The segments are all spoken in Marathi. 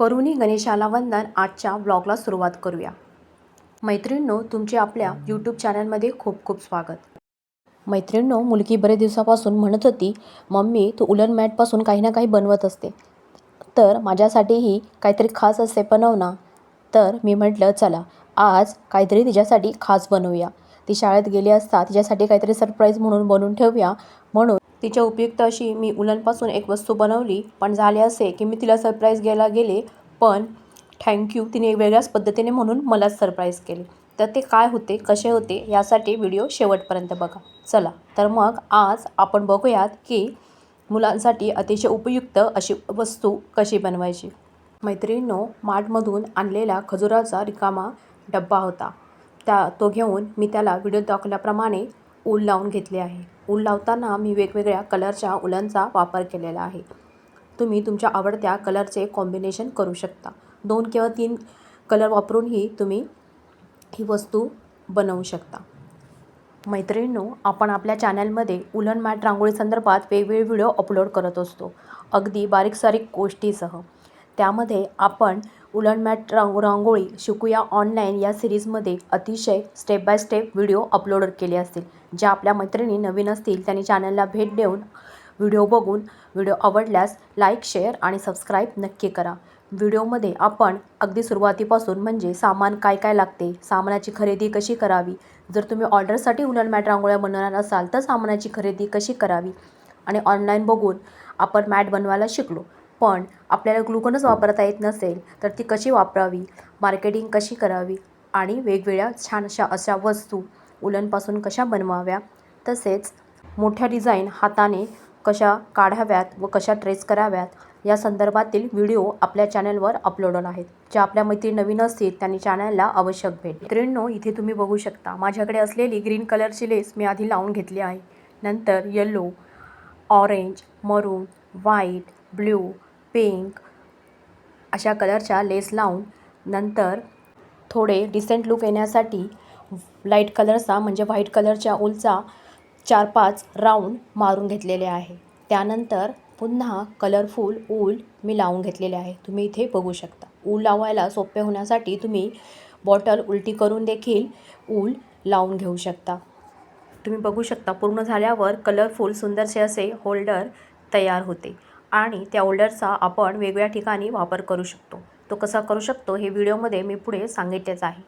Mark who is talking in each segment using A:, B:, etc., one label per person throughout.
A: करुणी गणेशाला वंदन आजच्या ब्लॉगला सुरुवात करूया. मैत्रिणींनो तुमचे आपल्या यूट्यूब चॅनलमध्ये खूप खूप स्वागत. मैत्रिणींनो मुलगी बरे दिवसापासून म्हणत होती मम्मी तू उलन मॅटपासून काही ना काही बनवत असते. तर माझ्यासाठीही काहीतरी खास असे बनव ना. तर मी म्हटलं चला आज काहीतरी तिच्यासाठी खास बनवूया. ती शाळेत गेली असता तिच्यासाठी काहीतरी सरप्राईज म्हणून बनवून ठेवूया. म्हणून तिच्या उपयुक्त अशी मी उलनपासून एक वस्तू बनवली पण झाले असे की मी तिला सरप्राईज घ्यायला गेले पण थँक्यू तिने वेगळ्याच पद्धतीने म्हणून मलाच सरप्राईज केले. तर ते काय होते कसे होते यासाठी व्हिडिओ शेवटपर्यंत बघा. चला तर मग आज आपण बघूयात की मुलांसाठी अतिशय उपयुक्त अशी वस्तू कशी बनवायची. मैत्रिणींनो मार्टमधून आणलेला खजुराचा रिकामा डब्बा होता. त्या तो घेऊन मी त्याला व्हिडिओ दाखवल्याप्रमाणे ऊल लावून घेतले आहे. ऊल लावताना मी वेगवेगळ्या कलरच्या उलांचा वापर केलेला आहे. तुम्ही तुमच्या आवडत्या कलरचे कॉम्बिनेशन करू शकता. दोन किंवा तीन कलर वापरूनही तुम्ही ही वस्तू बनवू शकता. मैत्रिणींनो आपण आपल्या चॅनलमध्ये उलन मॅट रांगोळी संदर्भात वेगवेगळे व्हिडिओ अपलोड करत असतो. अगदी बारीक सारीक गोष्टीसह. त्यामध्ये आपण उलन मॅट रांग रांगोळी शिकूया ऑनलाईन या सिरीजमध्ये अतिशय step by step video upload केले असतील. ज्या आपल्या मैत्रिणी नवीन असतील त्यांनी चॅनलला भेट देऊन व्हिडिओ बघून व्हिडिओ आवडल्यास लाईक शेअर आणि सबस्क्राईब नक्की करा. व्हिडिओमध्ये आपण अगदी सुरुवातीपासून म्हणजे सामान काय काय लागते सामानाची खरेदी कशी करावी जर तुम्ही ऑर्डरसाठी उलन मॅट रांगोळ्या बनवणार असाल तर सामानाची खरेदी कशी करावी आणि ऑनलाईन बघून आपण मॅट बनवायला शिकलो. पण आपल्याला ग्लुकोनच वापरता येत नसेल तर ती कशी वापरावी? मार्केटिंग कशी करावी? आणि वेगवेगळ्या छान अशा अशा वस्तू उलनपासून कशा बनवाव्या? तसेच मोठ्या डिझाईन हाताने कशा काढाव्यात व कशा ट्रेस कराव्यात या संदर्भातील व्हिडिओ आपल्या चॅनलवर अपलोड आहेत. ज्या आपल्या मैत्री नवीन असतील त्यांनी चॅनलला आवश्यक भेट ग्रीननो इथे तुम्ही बघू शकता माझ्याकडे असलेली ग्रीन कलरची लेस मी आधी लावून घेतली आहे. नंतर yellow orange maroon white blue pink अशा कलरच्या लेस लावून नंतर थोडे डिसेंट लुक येण्यासाठी लाइट कलरचा म्हणजे व्हाईट कलरच्या ऊलचा चार पाच राऊंड मारून घेतलेले आहे. त्यानंतर पुन्हा कलरफुल ऊल मी लावून घेतलेले आहे. तुम्ही इथे बघू शकता. ऊल लावायला सोपे होण्यासाठी तुम्ही बॉटल उलटी करून देखील ऊल लावून घेऊ शकता. तुम्ही बघू शकता पूर्ण झाल्यावर कलरफुल सुंदरसे असे होल्डर तयार होते. आणि त्या होल्डरचा आपण वेगवेगळ्या ठिकाणी वापर करू शकतो. तो कसा करू शकतो हे व्हिडिओमध्ये मी पुढे सांगितलेच आहे.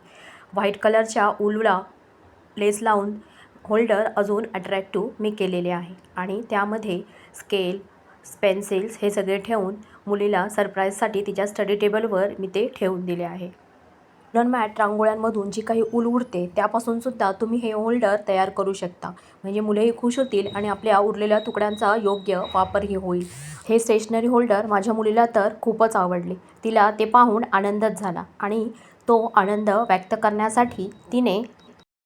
A: व्हाईट कलरच्या उलला लेस लावून होल्डर अजून अट्रॅक्टिव्ह मी केलेले आहे आणि त्यामध्ये स्केल पेन्सिल्स हे सगळे ठेवून मुलीला सरप्राईजसाठी तिच्या स्टडी टेबलवर मी ते ठेवून दिले आहे. उलन मॅट रांगोळ्यांमधून जी काही ऊल उडते त्यापासूनसुद्धा तुम्ही हे होल्डर तयार करू शकता. म्हणजे मुलेही खुश होतील आणि आपल्या उरलेल्या तुकड्यांचा योग्य वापरही होईल. हे स्टेशनरी होल्डर माझ्या मुलीला तर खूपच आवडले. तिला ते पाहून आनंदच झाला आणि तो आनंद व्यक्त करण्यासाठी तिने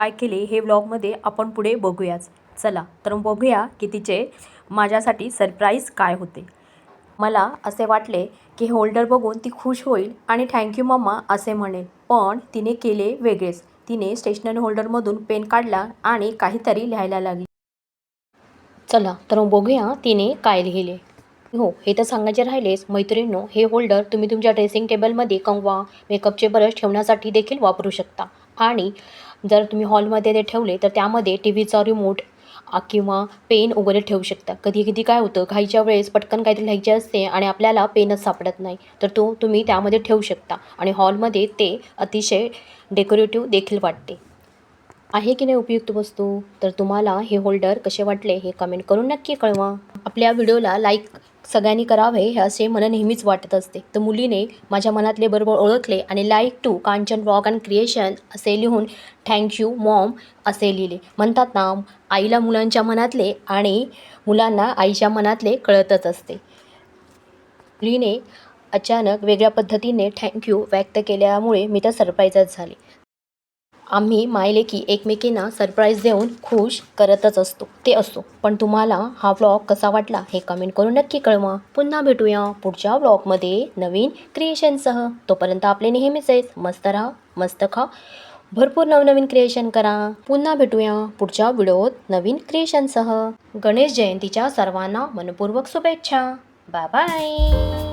A: काय केले हे व्लॉगमध्ये आपण पुढे बघूयाच. चला तर बघूया की तिचे माझ्यासाठी सरप्राईज काय होते. मला असे वाटले की होल्डर बघून ती खुश होईल आणि थँक्यू मम्मा असे म्हणेल पण तिने केले वेगळेच. तिने स्टेशनरी होल्डरमधून पेन काढला आणि काहीतरी लिहायला लागली. चला तर मग बघूया तिने काय लिहिले. हो हे तर सांगायचे राहिलेच. मैत्रिणींनो हे होल्डर तुम्ही तुमच्या ड्रेसिंग टेबलमध्ये कंगवा मेकअपचे ब्रश ठेवण्यासाठी देखील वापरू शकता. आणि जर तुम्ही हॉलमध्ये ते ठेवले तर त्यामध्ये टी व्हीचा रिमोट किंवा पेन वगैरे ठेवू शकता. कधी कधी काय होतं घाईच्या वेळेस पटकन काहीतरी लिहायचे असते आणि आपल्याला पेनच सापडत नाही. तर तो तुम्ही त्यामध्ये ठेवू शकता आणि हॉलमध्ये ते अतिशय डेकोरेटिव्ह देखील वाटते. आहे की नाही उपयुक्त वस्तू? तर तुम्हाला हे होल्डर कसे वाटले हे कमेंट करून नक्की कळवा. आपल्या व्हिडिओला लाईक सगळ्यांनी करावे हे असे मला नेहमीच वाटत असते. तर मुलीने माझ्या मनातले बरोबर ओळखले आणि like to Kanchan rock and creation असे लिहून थँक्यू मॉम असे लिहिले. म्हणतात ना आईला मुलांच्या मनातले आणि मुलांना आईच्या मनातले कळतच असते. मुलीने अचानक वेगळ्या पद्धतीने थँक्यू व्यक्त केल्यामुळे मी तर सरप्राईजच झाले. आम्ही मायलेकी एकमेकींना सरप्राईज देऊन खुश करतच असतो. ते असतो पण तुम्हाला हा व्लॉग कसा वाटला हे कमेंट करून नक्की कळवा. पुन्हा भेटूया पुढच्या व्लॉगमध्ये नवीन क्रिएशनसह तोपर्यंत आपले नेहमीच आहेत. मस्त राहा मस्त खा. भरपूर नवनवीन क्रिएशन करा. पुन्हा भेटूया पुढच्या व्हिडिओत नवीन क्रिएशनसह गणेश जयंतीच्या सर्वांना मनपूर्वक शुभेच्छा. Bye bye